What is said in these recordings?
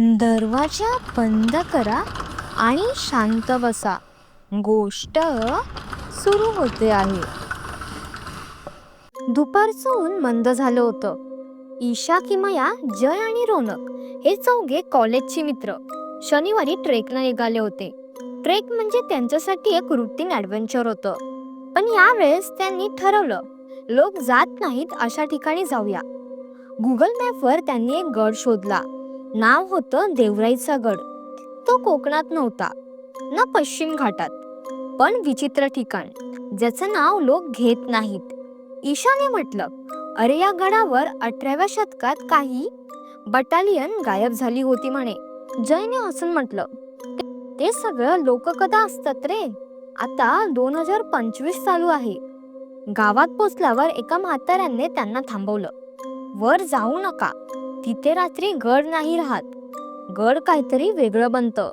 दरवाजा बंद करा आणि शांत बसा. गोष्ट सुरू होते आहे. दुपारचं ऊन मंद झालं होतं. ईशा किमया जय आणि रोनक हे चौघे कॉलेजचे मित्र. शनिवारी ट्रेकला निघाले होते. ट्रेक म्हणजे त्यांच्यासाठी एक रुटीन ॲडव्हेंचर होतं. पण यावेळेस त्यांनी ठरवलं लोक जात नाहीत अशा ठिकाणी जाऊया. गुगल मॅपवर त्यांनी एक गड शोधला. नाव होतं देवराईचा गड तो कोकणात नव्हता ना पश्चिम घाटात पण विचित्र ठिकाण ज्याचं नाव लोक घेत नाहीत. ईशाने म्हटलं अरे या गडावर अठराव्या शतकात काही बटालियन गायब झाली होती म्हणे. जयने हसून म्हटलं ते सगळं लोककथा असतात रे. आता दोन हजार पंचवीस चालू आहे. गावात पोचल्यावर एका म्हाताऱ्याने त्यांना थांबवलं वर जाऊ नका. तिथे रात्री गड नाही राहत. गड काहीतरी वेगळं बनतं.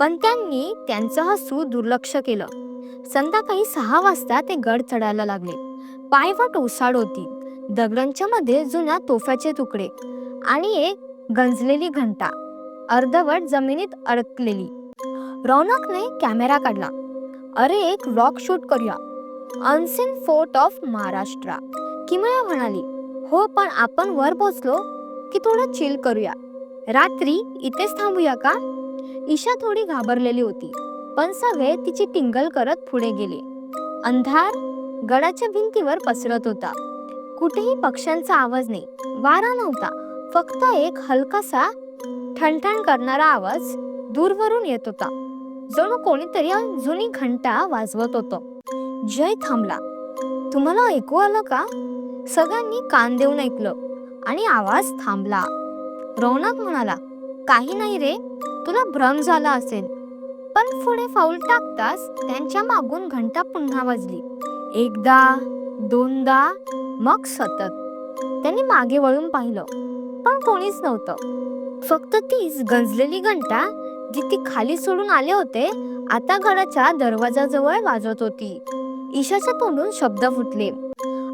पण त्यांनी त्यांचं हसू दुर्लक्ष केलं. संध्याकाळी सहा वाजता ते गड चढायला लागले. पायवाट ओसाड होती. दगडांच्या मध्ये जुन्या तोफ्याचे तुकडे आणि एक गंजलेली घंटा. अर्धवट जमिनीत अडकलेली. रौनकने कॅमेरा काढला. अरे एक व्लॉग शूट करूया. Unseen fort of Maharashtra. Kimaya म्हणाली हो पण आपण वर पोचलो. की थोडं चिल करूया. रात्री इथेच थांबूया का? ईशा थोडी घाबरलेली होती पण सगळे तिची टिंगल करत पुढे गेले. अंधार गडाच्या भिंतीवर पसरत होता. कुठेही पक्ष्यांचा आवाज नाही वारा नव्हता फक्त एक हलकासा ठणठण करणारा आवाज दूरवरून येत होता. जणू कोणीतरी जुनी घंटा वाजवत होतं. जय थांबला. तुम्हाला ऐकू आलं का? सगळ्यांनी कान देऊन ऐकलं. आणि आवाज थांबला. रौनक म्हणाला काही नाही रे तुला भ्रम झाला असेल. पण पुढे फाऊल टाकताच त्यांच्या मागून घंटा पुन्हा वाजली. एकदा दोनदा मग सतत. त्यांनी मागे वळून पाहिलं पण कोणीच नव्हतं. फक्त तीच गंजलेली घंटा जी ती खाली सोडून आले होते आता घराच्या दरवाजाजवळ वाजवत होती. ईशाच्या तोंडून शब्द फुटले.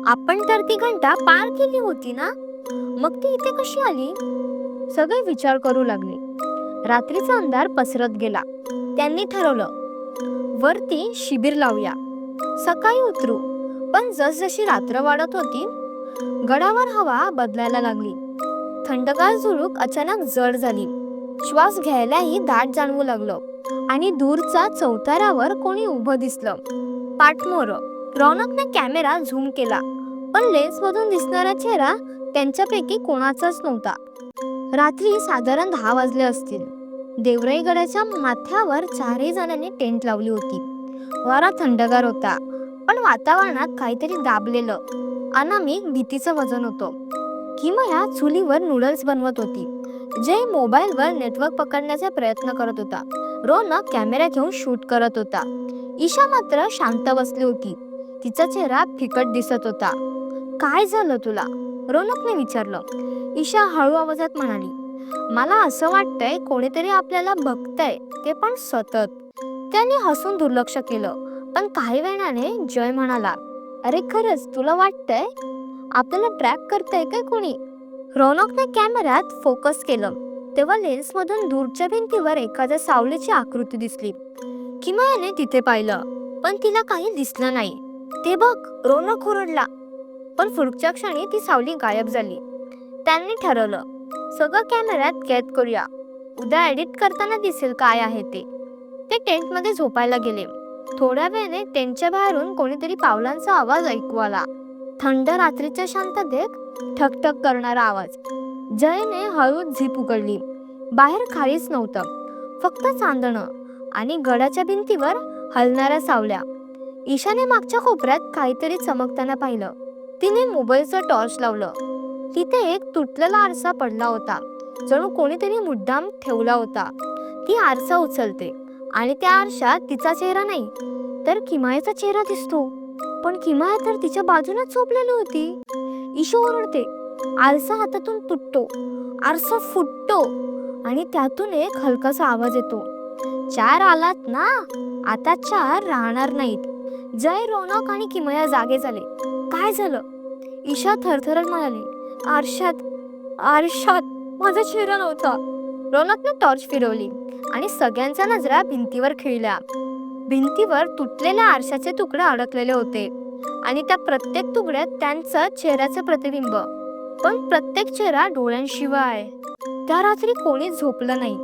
आपण तर ती घंटा पार केली होती ना? मग ती इथे कशी आली? सगळे विचार करू लागले. रात्रीचा अंधार पसरत गेला. त्यांनी ठरवलं वरती शिबिर लावूया. सकाळी उतरू पण जसजशी रात्र वाढत होती गडावर हवा बदलायला लागली. थंडगार झुळूक अचानक जड झाली. श्वास घ्यायलाही दाट जाणवू लागलं आणि दूरचा चौतारावर कोणी उभं दिसलं. पाठमोर. रौनकने कॅमेरा झूम केला पण लेन्समधून दिसणारा चेहरा त्यांच्यापैकी कोणाचाच नव्हता. रात्री साधारण दहा वाजले असतील. देवराईगडाच्या माथ्यावर चारही जणांनी टेंट लावली होती. वारा थंडगार होता पण वातावरणात काहीतरी दाबलेलं. अनामिक भीतीचं वजन होतं. किमया चुलीवर नूडल्स बनवत होती जय मोबाईलवर नेटवर्क पकडण्याचा प्रयत्न करत होता. रोनक कॅमेरा घेऊन शूट करत होता. ईशा मात्र शांत बसली होती. तिचा चेहरा फिकट दिसत होता. काय झालं तुला? रोनकने विचारलं. ईशा हळू आवाजात म्हणाली मला असं वाटतंय कोणीतरी आपल्याला बघतंय ते पण सतत. त्याने हसून दुर्लक्ष केलं पण काही वेळाने जय म्हणाला अरे खरंच तुला वाटतंय? आपल्याला ट्रॅक करतंय काय कोणी? रौनकने कॅमेऱ्यात फोकस केलं तेव्हा लेन्स मधून दूरच्या भिंतीवर एखाद्या सावलीची आकृती दिसली. किमयाने तिथे पाहिलं पण तिला काही दिसलं नाही. ते बघ रौनक ओरडला पण पुढच्या क्षणी ती सावली गायब झाली. त्यांनी ठरवलं सगळं कॅमेऱ्यात कैद करूया. उद्या एडिट करताना दिसेल काय आहे ते. ते टेंटमध्ये झोपायला गेले. थोड्या वेळाने टेंटच्या बाहेरून कोणीतरी पावलांचा आवाज ऐकू आला. थंड रात्रीच्या शांततेत ठकठक करणारा आवाज. जयने हळूच झीप उघडली. बाहेर खालीच नव्हतं. फक्त चांदणं आणि गडाच्या भिंतीवर हलणाऱ्या सावल्या. ईशाने मागच्या कोपऱ्यात काहीतरी चमकताना पाहिलं. तिने मोबाईलचं टॉर्च लावलं. तिथे एक तुटलेला आरसा पडला होता. जणू कोणीतरी मुद्दाम ठेवला होता. ती आरसा उचलते आणि त्या आरशात तिचा चेहरा नाही तर किमायाचा चेहरा दिसतो. पण किमाया तर तिच्या बाजूनच झोपलेली होती. ईशो ओरडते आरसा हातातून तुटतो आरसा फुटतो आणि त्यातून एक हलकासा आवाज येतो. चार आलात ना? आता चार राहणार नाहीत. जय रौनक आणि किमया जागे झाले. काय झालं? ईशा थरथरत म्हणाली आरशात आरशात माझा चेहरा नव्हता. रौनकने टॉर्च फिरवली आणि सगळ्यांच्या नजरा भिंतीवर खिळल्या. भिंतीवर तुटलेल्या आरशाचे तुकडे अडकलेले होते आणि त्या प्रत्येक तुकड्यात त्यांचं चेहऱ्याचं प्रतिबिंब. पण प्रत्येक चेहरा डोळ्यांशिवाय. त्या रात्री कोणीच झोपलं नाही.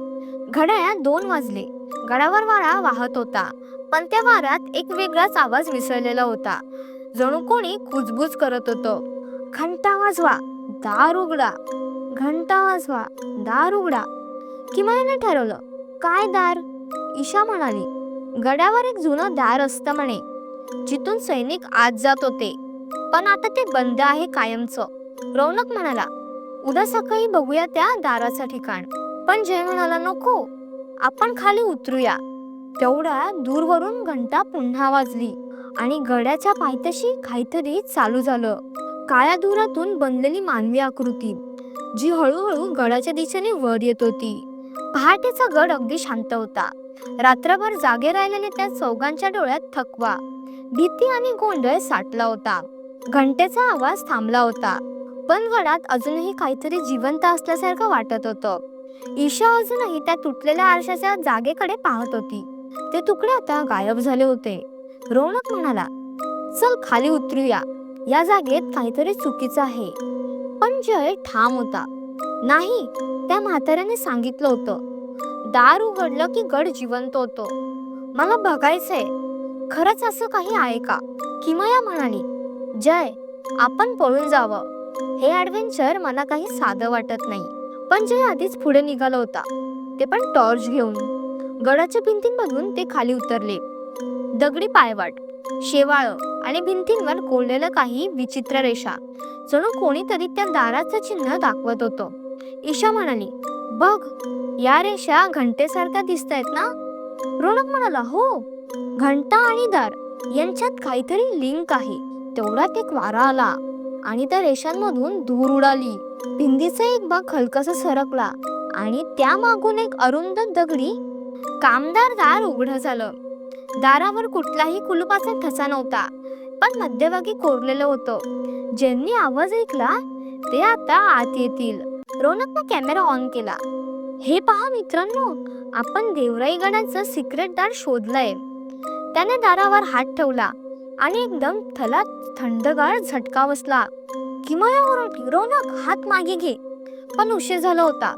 घड्याळ दोन वाजले. गडावर वारा वाहत होता पण त्या वाऱ्यात एक वेगळाच आवाज मिसळलेला होता. जणू कोणी कुजबुज करत होतं. घंटा वाजवा दार उघडा. घंटा वाजवा दार उघडा. किमयाने ठरवलं काय दार? ईशा म्हणाली गड्यावर एक जुनं दार असतं म्हणे. जिथून सैनिक आत जात होते. पण आता ते बंद आहे कायमचं. रौनक म्हणाला उद्या सकाळी बघूया त्या दाराचं ठिकाण. पण जय म्हणाला नको. आपण खाली उतरूया. तेवढा दूरवरून घंटा पुन्हा वाजली. आणि गड्याच्या पायथ्याशी काहीतरी चालू झालं. काळ्या दुरातून बनलेली मानवी आकृती जी हळूहळू गडाच्या दिशेने वर येत होती. पहाटेचा गड अगदी शांत होता. रात्रभर जागे राहिलेले त्या चौघांच्या डोळ्यात थकवा भीती आणि गोंधळ साठला होता. घंटेचा आवाज थांबला होता पण गडात अजूनही काहीतरी जिवंत असल्यासारखं वाटत होतं. ईशा अजूनही त्या तुटलेल्या आरशाच्या जागेकडे पाहत होती. ते तुकडे आता गायब झाले होते. रौनक म्हणाला चल खाली उतरूया. या जागेत काहीतरी चुकीचं आहे. पण जय ठाम होता. नाही त्या म्हाताऱ्याने सांगितलं होतं. दार उघडलं की गड जिवंत होतो. मला बघायचंय. खरंच असं काही आहे का? किमया म्हणाली. जय आपण पळून जावं. हे ॲडव्हेंचर मला काही साधं वाटत नाही. पण जय आधीच पुढे निघाला होता. ते पण टॉर्च घेऊन. गडाच्या भिंतींमधून ते खाली उतरले. दगडी पायवाट शेवाळं आणि भिंतींवर कोरलेलं काही विचित्र रेषा. जणू कोणीतरी त्या दाराचं चिन्ह दाखवत होतं. ईशा म्हणाली बघ या रेषा घंटेसारख्या दिसत आहेत ना? रोनक म्हणाला हो घंटा आणि दार यांच्यात काहीतरी लिंक आहे. तेवढ्यात एक वारा आला आणि त्या रेषांमधून धूर उडाली. भिंतीचा एक भाग खलकसा सरकला आणि त्या मागून एक अरुंद दगडी. कामदार दार उघडं झालं. दारावर कुठलाही कुलुपाचा ठसा नव्हता पण मध्यभागी कोरलेलं होतं. ज्यांनी आवाज ऐकला ते आता आत येतील. रोनकने कॅमेरा ऑन केला. हे पहा मित्रांनो आपण देवराई गडाचं सिक्रेट दार शोधलंय. त्याने दारावर हात ठेवला आणि एकदम थला थंडगार झटका बसला. किमया रौनक रोनक हात मागे घे. पण उशीर झाला होता.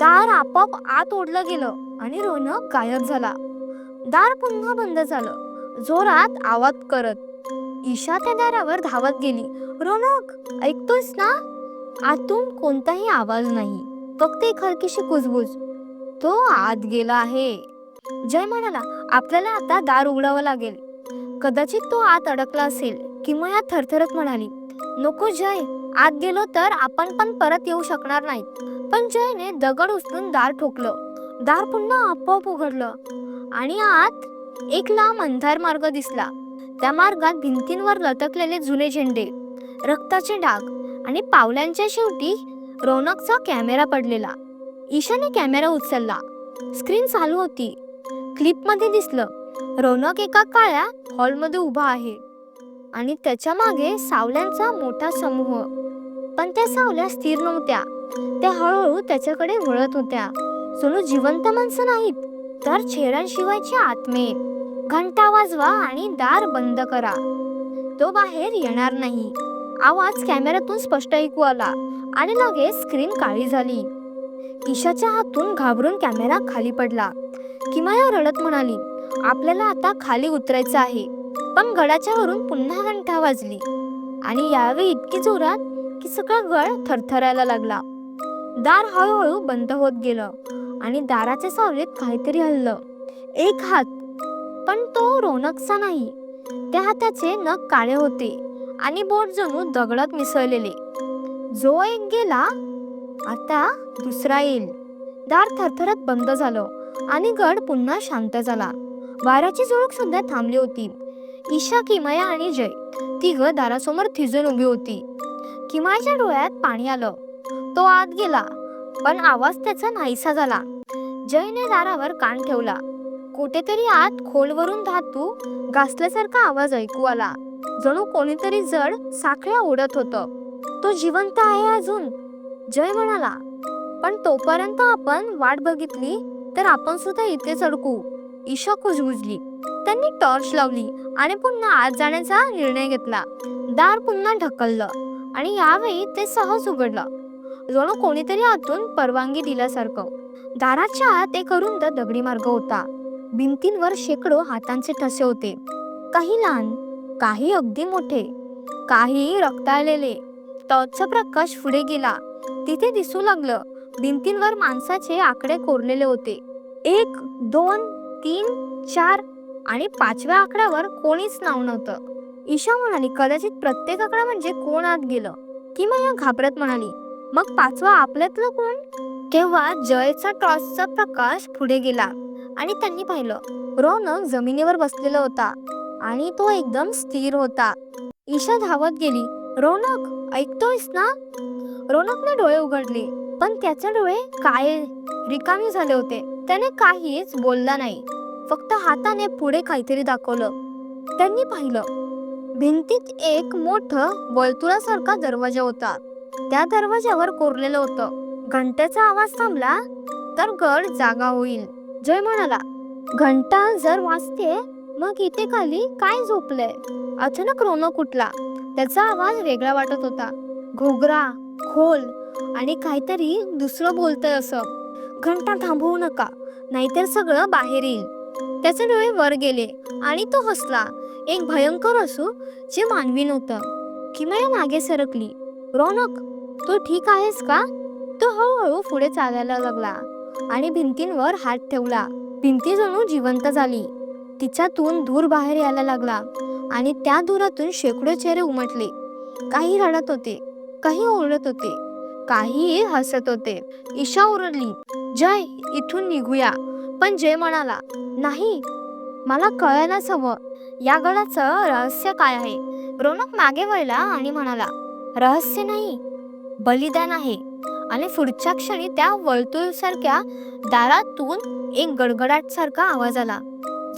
दार आपोआप आत ओढलं गेलं आणि रोनक गायब झाला. दार पुन्हा बंद झालं. जोरात आवाज करत. ईशा त्या दारावर धावत गेली. रोनक ऐकतोस ना? आतून कोणताही आवाज नाही. फक्त एक हलकीशी कुजबुज. तो आत गेला आहे. जय म्हणाला आपल्याला आता दार उघडावं लागेल. कदाचित तो आत अडकला असेल किमया थरथरत म्हणाली नको जय आत गेलो तर आपण पण परत येऊ शकणार नाहीत पण जयने दगड उचलून दार ठोकलं. दार पुन्हा आपोआप उघडलं. आणि आत एक लांब अंधार मार्ग दिसला. त्या मार्गात भिंतींवर लटकलेले जुने झेंडे रक्ताचे डाग आणि पावल्यांच्या शेवटी रौनकचा कॅमेरा पडलेला. ईशाने कॅमेरा उचलला. स्क्रीन चालू होती. क्लिपमध्ये दिसलं रौनक एका काळ्या हॉलमध्ये उभा आहे आणि त्याच्यामागे सावल्यांचा मोठा समूह. पण त्या सावल्या स्थिर नव्हत्या. त्या हळूहळू त्याच्याकडे वळत होत्या. सोनू जिवंत माणसं नाहीत. तर चेहऱ्यांशिवायचे आत्मे. घंटा वाजवा आणि दार बंद करा. तो बाहेर येणार नाही. आवाज कॅमेऱ्यातून स्पष्ट ऐकू आला आणि लगेच स्क्रीन काळी झाली. ईशाच्या हातून घाबरून कॅमेरा खाली पडला. किमाया रडत म्हणाली आपल्याला आता खाली उतरायचं आहे. पण गडाच्या वरून पुन्हा घंटा वाजली आणि यावेळी इतकी जोरात की सगळा गड थरथरायला लागला. दार हळूहळू बंद होत गेलं. आणि दाराच्या सावलीत काहीतरी हल्लं. एक हात. पण तो रोनकचा नाही. त्या हाताचे नख काळे होते आणि बोट जणू दगडात मिसळलेले. जो एक गेला आता दुसरा येईल. दार थरथरत बंद झालं आणि गड पुन्हा शांत झाला. वाऱ्याची झुळूक सुद्धा थांबली होती. ईशा किमया आणि जय तिघ दारासमोर थिजून उभी होती. किमयाच्या डोळ्यात पाणी आलं. तो आत गेला. पण आवाज त्याचा नाहीसा झाला. जयने दारावर कान ठेवला. कुठेतरी आत खोलवरून धातू घासल्यासारखा आवाज ऐकू आला. जणू कोणीतरी जड साखळ्या ओढत होतं. तो जिवंत आहे अजून जय म्हणाला. पण तोपर्यंत आपण वाट बघितली तर आपण सुद्धा इथे चढकू ईशा कुजबुजली त्यांनी टॉर्च लावली आणि पुन्हा आत जाण्याचा निर्णय घेतला. दार पुन्हा ढकललं आणि यावेळी ते सहज उघडलं. जणू कोणीतरी आतून परवानगी दिल्यासारखं. दाराच्या आत एक अरुंद दगडी मार्ग होता. भिंतींवर शेकडो हातांचे ठसे होते. काही लहान काही अगदी मोठे काही रक्ताळलेले. टॉर्चचा प्रकाश पुढे गेला. तिथे दिसू लागलं भिंतींवर माणसाचे आकडे कोरलेले होते. एक दोन तीन चार आणि पाचव्या आकड्यावर कोणीच नाव नव्हतं. ईशा म्हणाली कदाचित प्रत्येक आकडा म्हणजे कोण आत गेलं? किंवा या घाबरत म्हणाली मग पाचवा आपल्यातलं कोण? तेव्हा जयचा टॉसचा प्रकाश पुढे गेला आणि त्यांनी पाहिलं रौनक जमिनीवर बसलेला होता आणि तो एकदम स्थिर होता. ईशा धावत गेली रौनक ऐकतोयस ना? रौनकने डोळे उघडले पण त्याचे डोळे काय रिकामी झाले होते त्याने काहीच बोलला नाही. फक्त हाताने पुढे काहीतरी दाखवलं. त्यांनी पाहिलं भिंतीत एक मोठं वर्तुळासारखा दरवाजा होता. त्या दरवाज्यावर कोरलेलं होतं. घंटेचा आवाज थांबला तर गड जागा होईल. जय म्हणाला घंटा जर वाजते मग इथे खाली काय झोपलंय? अचानक रोनक उठला. त्याचा आवाज वेगळा वाटत होता. घोगरा खोल आणि काहीतरी दुसरं बोलतंय असं. घंटा थांबवू नका नाहीतर सगळं बाहेर येईल. त्याचे डोळे वर गेले आणि तो हसला. एक भयंकर असू जे मानवी नव्हतं. किमया मागे सरकली. रौनक तू ठीक आहेस का? तो हळूहळू पुढे चालायला लागला आणि भिंतींवर हात ठेवला. भिंती जणू जिवंत झाली. तिच्यातून धूर बाहेर यायला लागला आणि त्या धुरातून शेकडो चेहरे उमटले. काही रडत होते काही ओरडत होते काही हसत होते. ईशा ओरडली जय इथून निघूया. पण जय म्हणाला नाही मला कळायलाच हवं या गडाचं रहस्य काय आहे? रोनक मागे वळला आणि म्हणाला रहस्य नाही बलिदान आहे. आणि पुढच्या क्षणी त्या वर्तुळसारख्या दारातून एक गडगडाट सारखा आवाज आला.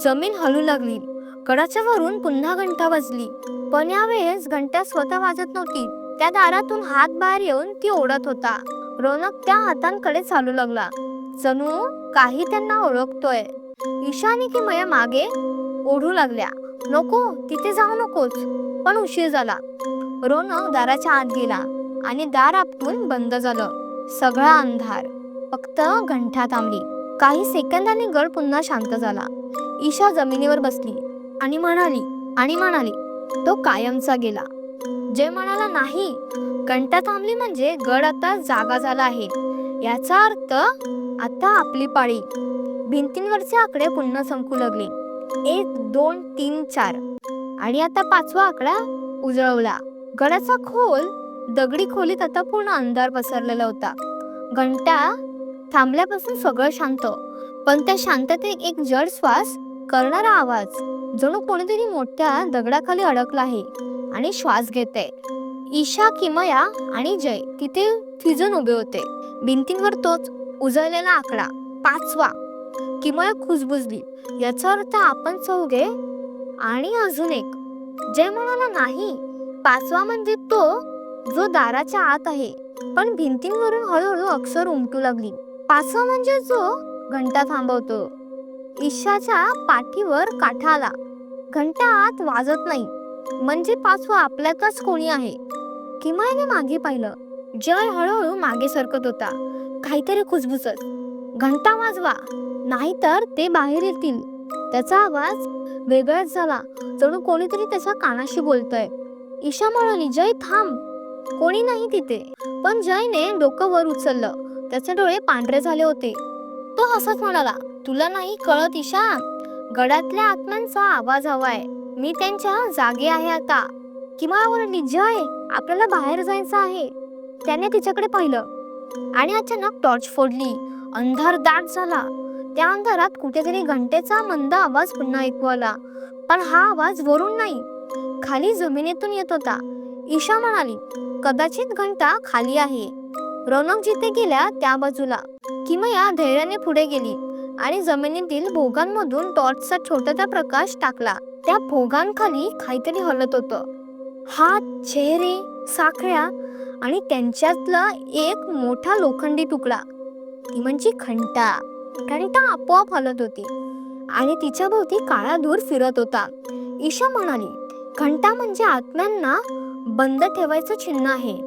जमीन हलू लागली. कडाच्या वरून पुन्हा घंटा वाजली. पण यावेळेस घंटा स्वतः वाजत नव्हती. त्या दारातून हात बाहेर येऊन ती ओढत होता. रोनक त्या हातांकडे चालू लागला. जणू काही त्यांना ओळखतोय. ईशानी की मया मागे ओढू लागल्या. नको तिथे जाऊ नकोच पण उशीर झाला. रोनक दाराच्या आत गेला आणि दार आपटून बंद झालं. सगळा अंधार. फक्त घंटा थांबली. काही सेकंदांनी गड पुन्हा शांत झाला. ईशा जमिनीवर बसली आणि म्हणाली आणि म्हणाली तो कायमचा गेला. जय म्हणाला नाही घंटा थांबली म्हणजे गड आता जागा झाला आहे. याचा अर्थ आता आपली पाळी. भिंतींवरचे आकडे पुन्हा संपू लागले. एक दोन तीन चार. आणि आता पाचवा आकडा उजळवला. गडाचा खोल दगडी खोलीत आता पूर्ण अंधार पसरलेला होता. घंटा थांबल्यापासून सगळं शांत पण त्या शांततेत एक जड श्वास करणारा आवाज जणू कोणीतरी मोठ्या दगडाखाली अडकला आहे आणि श्वास घेते. ईशा किमया आणि जय तिथे थिजून उभे होते. भिंतींवर तोच उजळलेला आकडा पाचवा. किमया खुजबुजली याचा अर्थ आपण चौघे आणि अजून एक. जय म्हणाला नाही पाचवा म्हणजे तो जो दाराच्या आत आहे. पण भिंतींवरून हळूहळू अक्षर उमटू लागली. पाचवा म्हणजे जो घंटा थांबवतो. ईशाच्या पाठीवर काठा आला घंटा आत वाजत नाही. म्हणजे पाचवा आपल्यातच कोणी आहे. किमायने मागे पाहिलं. जय हळूहळू मागे सरकत होता. काहीतरी खुसबुसत. घंटा वाजवा. नाहीतर ते बाहेर येतील. त्याचा आवाज वेगळाच झाला. जणू कोणीतरी त्याच्या कानाशी बोलतय. ईशा म्हणाली जय थांब. कोणी नाही तिथे. पण जयने डोकं वर उचललं. त्याचे डोळे पांढरे झाले होते. तो हसत म्हणाला तुला नाही कळत ईशा? गडातल्या आत्म्यांचा आवाज हवाय. मी त्यांच्या जागे आहे आता. किंवा ओरडली जय आपल्याला बाहेर जायचं आहे. त्याने तिच्याकडे पाहिलं. आणि अचानक टॉर्च फोडली. अंधार दाट झाला. त्या अंधारात कुठेतरी घंटेचा मंद आवाज पुन्हा ऐकू आला. पण हा आवाज वरून नाही. खाली जमिनीतून येत होता. ईशा म्हणाली कदाचित घंटा खाली आहे. रौनक जिथे गेल्या त्या बाजूला. किमया धैर्याने पुढे गेली आणि जमिनीतील भोगांमधून टॉर्चचा छोटासा प्रकाश टाकला. त्या भोगांखाली काहीतरी हलत होतं. हात चेहरे साखळ्या आणि त्यांच्यातला एक मोठा लोखंडी तुकडा. ती म्हणजे घंटा. घंटा आपोआप हलत होती आणि तिच्या भोवती काळा धूर फिरत होता. ईशा म्हणाली घंटा म्हणजे आत्म्यांना बंद ठेवायचं चिन्ह आहे.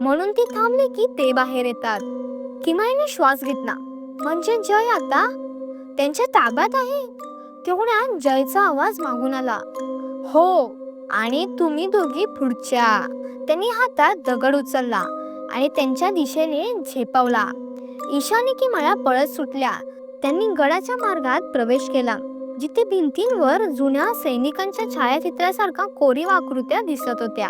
म्हणून ती थांबली की ते बाहेर येतात. किमाईने श्वास घेतला. म्हणजे जय आता? त्यांच्या ताब्यात आहे? तेवढ्यात जयचा आवाज मागून आला. हो आणि तुम्ही दोघी पुढच्या. त्यांनी हातात दगड उचलला आणि त्यांच्या दिशेने झेपावला. ईशानी की मला पळत सुटल्या. त्यांनी गडाच्या मार्गात प्रवेश केला. जिथे भिंतींवर जुन्या सैनिकांच्या छायाचित्रासारख्या कोरीव आकृत्या दिसत होत्या.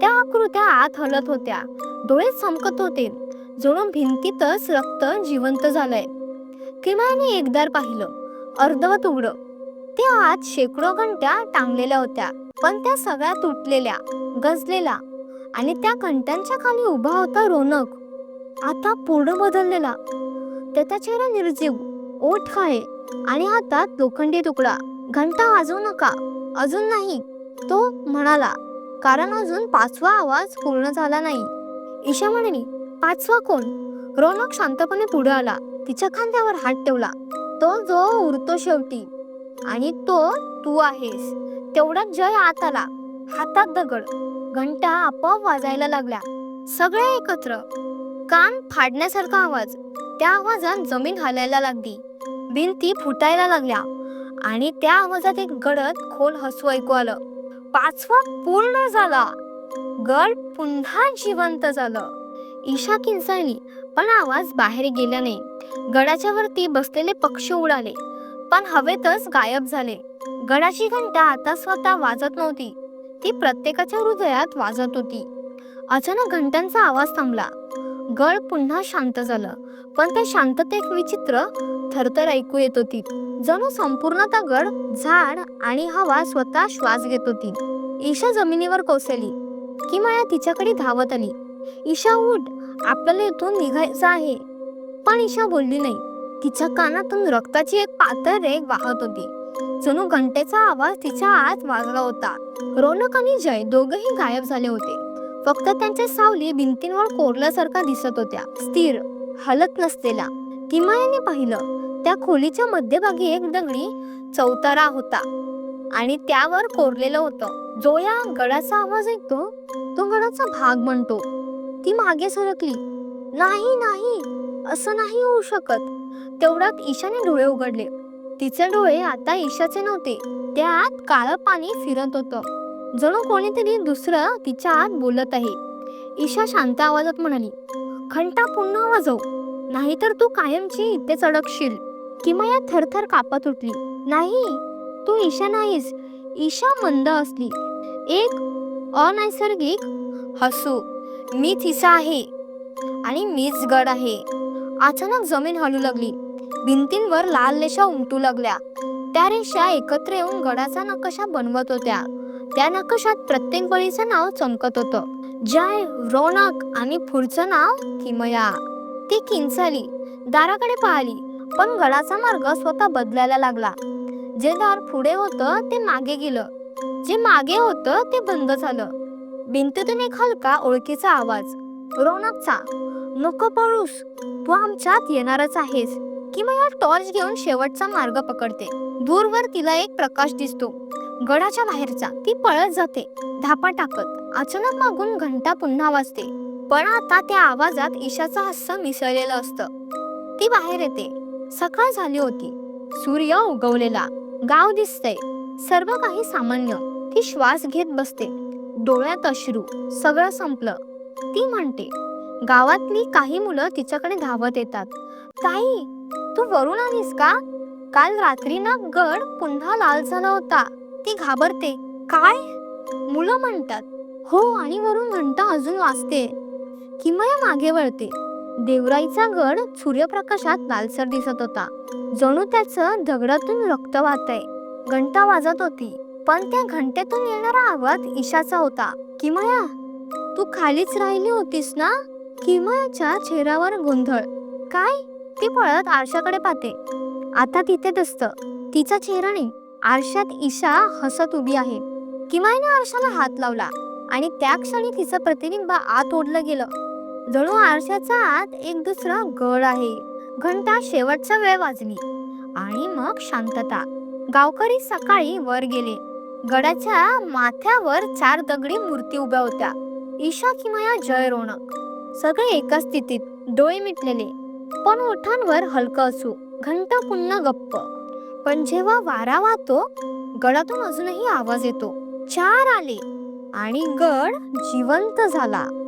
त्या आकृत्या आत हलत होत्या. डोळे चमकत होते. जणू भिंतीतच रक्त जिवंत झालंय. किमाने एकदार पाहिलं. अर्धवत उघडं. त्या आत शेकडो घंट्या टांगलेल्या होत्या. पण त्या सगळ्या तुटलेल्या गजलेल्या आणि त्या घंट्यांच्या खाली उभा होता रोनक. आता पूर्ण बदललेला. त्याचा चेहरा निर्जीव ओठ आहे आणि हातात लोखंडी तुकडा. घंटा वाजवू नका. अजून नाही. तो म्हणाला. कारण अजून पाचवा आवाज पूर्ण झाला नाही. ईशा म्हणाली पाचवा कोण? रोनक शांतपणे पुढे आला. तिच्या खांद्यावर हात ठेवला. तो जो उरतो शेवटी. आणि तो तू आहेस. तेवढ्यात जय आत आला. हातात दगड. घंटा आपोआप वाजायला लागल्या. सगळे एकत्र. कान फाडण्यासारखा आवाज. त्या आवाजात जमीन हालायला लागली. भिंती फुटायला लागल्या आणि त्या आवाजात एक गडद खोल हसू ऐकू आलं. पाचवा पूर्ण झाला. गड पुन्हा जिवंत झालं. ईशा किंचाळली पण आवाज बाहेर गेला नाही. गडाच्या वरती बसलेले पक्षी उडाले पण हवेतच गायब झाले. गडाची घंटा आता स्वतः वाजत नव्हती. ती प्रत्येकाच्या हृदयात वाजत होती. अचानक घंटांचा आवाज थांबला. गड पुन्हा शांत झालं पण त्या शांततेत विचित्र थरथर ऐकू येत होती. जणू संपूर्ण गड झाड आणि हवा स्वतः श्वास घेत होती. ईशा जमिनीवर कोसळली. किमया तिच्याकडे धावत आली. ईशा उठ आपल्याला इथून निघायचं आहे. पण ईशा बोलली नाही. तिच्या कानातून रक्ताची एक पातळ रेग वाहत होती. जणू घंटेचा आवाज तिच्या आत वाजला होता. रोनक आणि जय दोघही गायब झाले होते. फक्त त्यांच्या सावली भिंतींवर कोरल्यासारखा दिसत होत्या. स्थिर हलत नसलेला. किमायाने पाहिलं? त्या खोलीच्या मध्यभागी एक दगडी चौतारा होता आणि त्यावर कोरलेलं होतं. जो या गडाचा आवाज ऐकतो तो गडाचा भाग म्हणतो. ती मागे सरकली. नाही नाही असं नाही होऊ शकत. तेवढ्यात ईशाने डोळे उघडले. तिचे डोळे आता ईशाचे नव्हते. त्यात काळं पाणी फिरत होतं. जणू कोणीतरी दुसरं तिच्या आत बोलत आहे. ईशा शांत आवाजात म्हणाली खंटा पुन्हा वाजव. नाहीतर तू कायमची इथेच की किमया थरथर कापत उठली नाही तू ईशा नाहीस. ईशा मंद असली. एक अनैसर्गिक हसू. मी तिचा आहे. आणि मीच गड आहे. अचानक जमीन हलू लागली. भिंतींवर लाल रेषा उमटू लागल्या. त्या रेषा एकत्र येऊन गडाचा नकाशा बनवत होत्या. त्या नकाशात प्रत्येक बळीचं नाव चमकत होतं. जय रोनक आणि पुढचं नाव किमया. ती किंचाली. दाराकडे पाहिली. पण गडाचा मार्ग स्वतः बदलायला लागला. जे दार पुढे होतं ते मागे गेलं. जे मागे होतं ते बंद झालं. भिंतीतून एक हलका ओळखीचा आवाज. रोनकचा. नको पळूस. तू आमच्यात येणारच आहेस. किंवा या टॉर्च घेऊन शेवटचा मार्ग पकडते. दूरवर तिला एक प्रकाश दिसतो. गडाच्या बाहेरचा. ती पळत जाते. धापा टाकत. अचानक मागून घंटा पुन्हा वाजते. पण आता त्या आवाजात ईशाचा हस्स मिसळलेलं असतं. ती बाहेर येते. सकाळ झाली होती. सूर्य उगवलेला गाव दिसतंय. सर्व काही सामान्य. ती श्वास घेत बसते. डोळ्यात अश्रू. सगळं संपलं. ती म्हणते गावातली काही मुलं तिच्याकडे धावत येतात. ताई तू वरून आलीस का? काल रात्री ना गड पुन्हा लाल झाला होता. ती घाबरते. काय? मुलं म्हणतात. हो आणि वरून घंटा अजून वाजते. किमया मागे वळते. देवराईचा गड सूर्यप्रकाशात लालसर दिसत होता. जणू त्याचं दगडातून रक्त वाहतय. घंटा वाजत होती. पण त्या घंटेतून येणारा आवाज ईशाचा होता. किमया तू खालीच राहिली होतीस ना? किमयाच्या चेहऱ्यावर गोंधळ. काय? ती पळत आरशाकडे पाहते. आता तिथे दिसतं. तिचा चेहरा नाही. आरशात ईशा हसत उभी आहे. किमायने आरशाला हात लावला आणि त्या क्षणी तिचं प्रतिबिंब आत ओढलं गेलं. जणू आरशाचा आत एक दुसरा गड आहे. घंटा शेवटचा वेळ वाजली आणि मग शांतता. गावकरी सकाळी वर गेले. गडाच्या माथ्यावर चार दगडी मूर्ती उभ्या होत्या. ईशा किमया जय रोणक सगळे एका स्थितीत डोळे मिटलेले. पण ओठांवर हलकं असू घंट पुन्हा गप्प. पण जेव्हा वारा वाहतो गडातून अजूनही आवाज येतो. चार आले आणि गड जिवंत झाला.